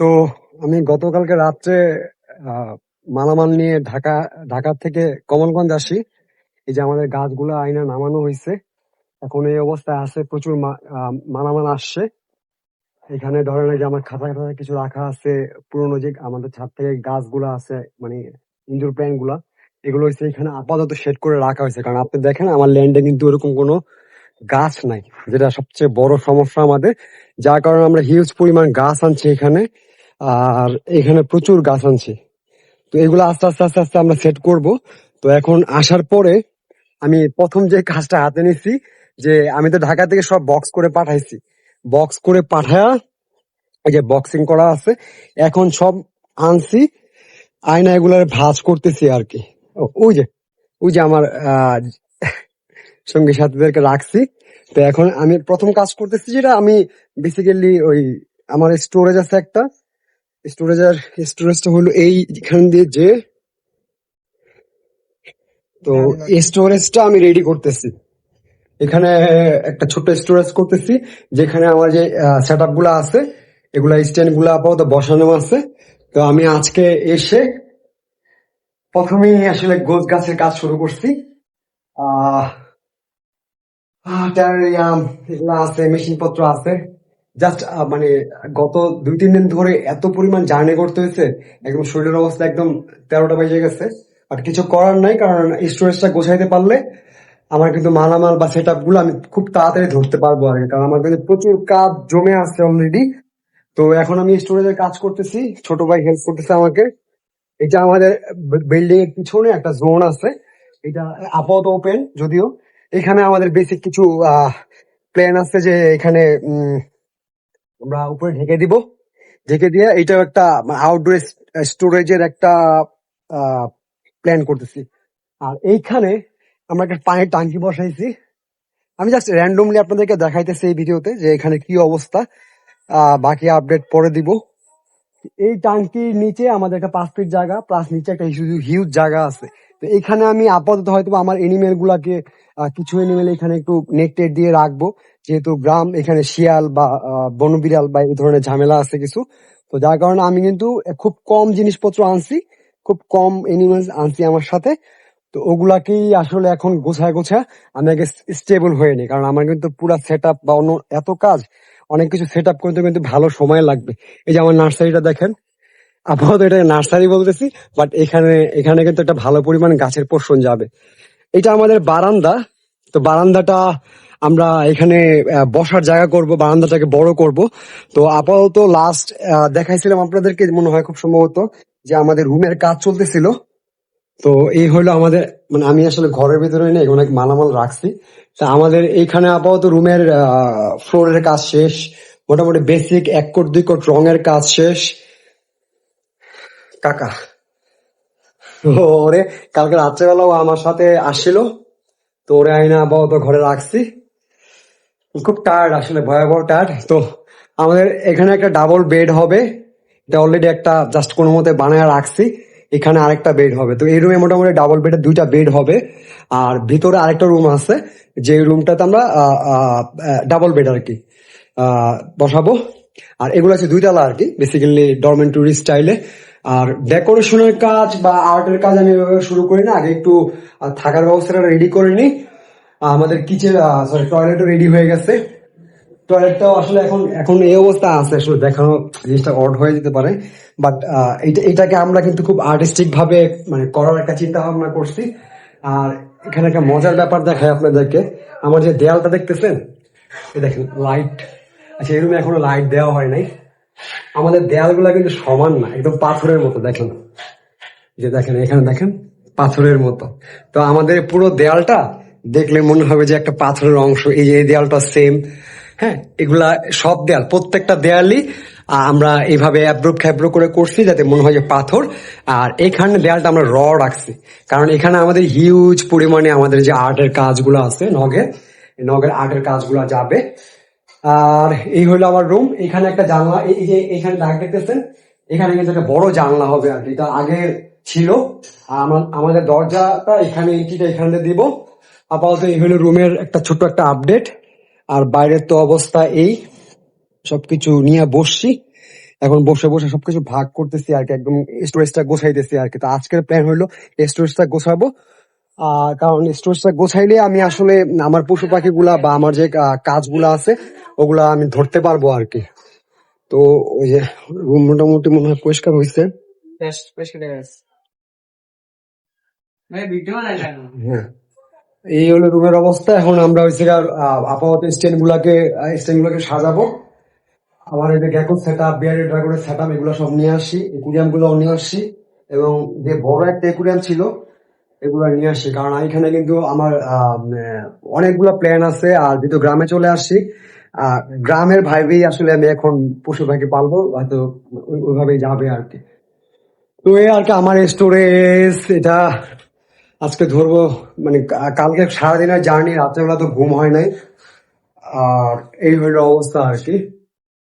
তো আমি গতকালকে রাত্রে মালামাল নিয়ে ঢাকা ঢাকা থেকে কমলগঞ্জ আসি। এই যে আমাদের গাছগুলো আইনা নামানো হয়েছে। এখন এই অবস্থায় আছে, প্রচুর মালামাল আসছে। এখানে ধরেন যে আমার খাতা খাতা কিছু রাখা আছে, পুরোনো যে আমাদের ছাদ থেকে গাছগুলো আছে মানে ইনডোর প্ল্যান্টগুলা এগুলো হচ্ছে এখানে আপাতত সেট করে রাখা হয়েছে। কারণ আপনি দেখেন, আমার ল্যান্ডে কিন্তু ওরকম কোনো গাছ নাই, যেটা সবচেয়ে বড় সমস্যা আমাদের। যার কারণে আমরা হিউজ পরিমাণ গাছ আনছি এখানে। আর এখানে প্রচুর গাছ আনছি। তো এগুলো আস্তে আস্তে আস্তে আস্তে আমরা সেট করব। তো এখন আসার পরে আমি প্রথম যে কাজটা হাতে নিছি, যে আমি তো ঢাকা থেকে সব বক্স করে পাঠাইছি। বক্স করে পাঠায়া এই যে বক্সিং করা আছে, এখন সব আনছি। আয়না এগুলার ভাজ করতেছি আর কি। ওই যে ওই যে আমার সঙ্গী সাথীদেরকে রাখছি। তো এখন আমি প্রথম কাজ করতেছি যেটা, আমি বেসিক্যালি ওই আমার স্টোরেজ আছে একটা। স্টোরেজের স্টোরেজটা হলো এই এখান দিয়ে যে। তো স্টোরেজটা আমি রেডি করতেছি। এখানে একটা ছোট্ট স্টোরেজ করতেছি, যেখানে আমার যে সেটগুলা আছে, এগুলা স্ট্যান্ডগুলা আপাতত বসানো আছে। তো আমি আজকে এসে প্রথমেই আসলে গোছ গাছের কাজ শুরু করছি। আহ এগুলো আছে মেশিন পত্র আছে। জাস্ট মানে গত দুই, তিন দিন ধরে এত পরিমাণ জার্নি করতে হয়েছে, একদম শরীরের অবস্থা একদম তেরোটা বেজে গেছে। আর কিছু করার নাই, কারণ স্টোরেজটা গোছাইতে পারলে আমার কিন্তু মালামাল বা সেটগুলো আমি খুব তাড়াতাড়ি ধরতে পারব আর কারণ আমার কিন্তু প্রচুর কাজ জমে আছে অলরেডি তো এখন আমি স্টোরেজের কাজ করতেছি, ছোট ভাই হেল্প করতেছে আমাকে। এটা আমাদের বিল্ডিং এর পিছনে একটা জোন আছে, এটা আপাতত ওপেন যদিও। এখানে আমাদের বেসিক কিছু প্ল্যান আছে যে এখানে আমরা উপরে ঢেকে দিব। ঢেকে দিয়ে এটাও একটা আউটডোর স্টোরেজের একটা প্ল্যান করতেছি। আর এইখানে আমরা একটা পানির টাঙ্কি বসাইছি। আমি জাস্ট র্যান্ডমলি আপনাদেরকে দেখাইতেছি এই ভিডিওতে যে এখানে কি অবস্থা। বাকি আপডেট পরে দিব। এই টাঙ্কির নিচে আমাদের একটা পাঁচ ফিট জায়গা প্লাস নিচে একটা হিউজ জায়গা আছে। তো এখানে আমি আপাতত হয়তো আমার এনিমেল গুলাকে কিছু এনিমেল এখানে একটু নেট দিয়ে রাখব। যেহেতু গ্রাম, এখানে শিয়াল বা বনবিড়াল বা এই ধরনের ঝামেলা আছে কিছু। তো যার কারণে আমি কিন্তু খুব কম জিনিসপত্র আনছি, খুব কম এনিমেলস আনছি আমার সাথে। তো ওগুলাকেই আসলে এখন গোছায় গোছায় আমি আগে স্টেবল হয়ে নি কারণ আমার কিন্তু পুরো সেট বা অন্য এত কাজ, অনেক কিছু সেট আপ করতে কিন্তু ভালো সময় লাগবে। এই যে আমার নার্সারিটা দেখেন, আপাতত এটা নার্সারি বলতেছি বাট এখানে এখানে কিন্তু একটা ভালো পরিমাণ গাছের পোষণ যাবে। এটা আমাদের বারান্দা, তো বারান্দাটা আমরা এখানে বসার জায়গা করব, বারান্দাটাকে বড় করব। তো আপাতত লাস্ট দেখাইছিলাম আপনাদেরকে, মনে হয় খুব সম্ভবত, যে আমাদের রুমের কাজ চলতেছিল। তো এই হলো আমাদের মানে আমি আসলে ঘরের ভিতরে নেই, অনেক মালামাল রাখছি। তা আমাদের এইখানে আপাতত রুমের ফ্লোরের কাজ শেষ। মোটামুটি বেসিক এক কোট, দুই কোট রঙের কাজ শেষ। কাকা। ওরে, কালকে রাত্রেবেলা ও আমার সাথে আসছিল। তো ওরে আইনা আপাতত ঘরে রাখছি। খুব টায়ার্ড আসলে ভয়াবহ টায়ার্ড তো আমাদের এখানে একটা ডাবল বেড হবে। এটা অলরেডি একটা জাস্ট কোনো মতে বানায় রাখছি। এখানে আরেকটা বেড হবে। তো এই রুমে মোটামুটি ডাবল বেডে দুইটা বেড হবে। আর ভিতরে আরেকটা রুম আছে। যে রুমটাতে আমরা ডাবল বেড আর কি বসাবো। আর এগুলো আছে দুইতলা আর কি বেসিক্যালি ডরমেন্টরি স্টাইলে আর ডেকোরেশনের কাজ বা আর্টের কাজ আমি এভাবে শুরু করি না। আগে একটু থাকার ব্যবস্থাটা রেডি করে নিই। আমাদের কিচেন সরি টয়লেটও রেডি হয়ে গেছে। টয়লেটটাও আসলে এখন এখন এই অবস্থা আছে, আসলে দেখানো জিনিসটা অড হয়ে যেতে পারে। বাট এটা এটাকে আমরা কিন্তু খুব আর্টিস্টিক ভাবে মানে করার একটা চিন্তা ভাবনা করছি। আর এখানে একটা মজার ব্যাপার দেখায় আপনাদেরকে। আমার যে দেয়ালটা দেখতেছেন, এই দেখেন লাইট আচ্ছা এই রুমে এখনও লাইট দেওয়া হয় নাই। আমাদের দেয়ালগুলো কিন্তু সমান না, একদম পাথরের মতো, দেখেন। যে দেখেন, এখানে দেখেন, পাথরের মতো। তো আমাদের পুরো দেয়ালটা দেখলে মনে হবে যে একটা পাথরের অংশ, এই যে এই দেয়ালটা সেম হ্যাঁ? এগুলা সব দেয়াল, প্রত্যেকটা দেয়ালই আমরা এইভাবে অ্যাব্রো খ্যাব্রো করে করছি যাতে মনে হয় যে পাথর। আর এখানে দেয়ালটা আমরা র রাখছি। কারণ এখানে আমাদের হিউজ পরিমাণে আমাদের যে আর্টের কাজগুলো আছে এই নগের আর্টের কাজগুলো যাবে। আর এই হলো আমার রুম এখানে একটা জানলা, এই যে এখানে দাগ দেখতেছেন? এখানে কিন্তু একটা বড় জানলা হবে আর কি। এটা আগে ছিল। আমাদের দরজাটা এখানে এখানে দিব। আপাতত এই হলো রুমের একটা ছোট্ট একটা আপডেট আর বাইরের তো অবস্থা এই সবকিছু নিয়ে বসছি। এখন বসে বসে সবকিছু ভাগ করতেছি আর কি একদম স্টোরেজটা গোছাইতেছি আর কি। তো আজকের প্ল্যান হলো স্টোরেজটা গোছাবো। আহ কারণ স্টোরেজটা গোছাইলে আমি আসলে আমার পশু পাখিগুলা বা আমার যে কাজগুলা আছে ওগুলা আমি ধরতে পারব আর কি। তো ওই যে রুম মোটামুটি মনে হয় পরিষ্কার হয়েছে হ্যাঁ। এই হলো রুমের অবস্থা। এখন আমরা হচ্ছে আপাতত স্ট্যান্ড গুলাকে স্ট্যান্ড গুলাকে সাজাবো। আমার এই যে গ্যাকো সেট আপ বিয়ারের ড্রাগনের সেট আপ এগুলো সব নিয়ে আসি। একুরিয়ামগুলো নিয়ে আসি। এবং যে বড় একটা একুরিয়াম ছিল এগুলো নিয়ে আসি। কারণ এখানে কিন্তু আমার আহ, অনেকগুলো প্ল্যান আছে। আর যেহেতু গ্রামে চলে আসছি গ্রামের ভাইবেই আসলে আমি এখন পশু পাখি পালবো। হয়তো ওইভাবেই যাবে আর কি। তো এই আর কি আমার স্টোরেজ এটা আজকে ধরবো মানে কালকে সারাদিনের জার্নি রাত্রেবেলা তো ঘুম হয় নাই। আর এই হইল অবস্থা আর কি।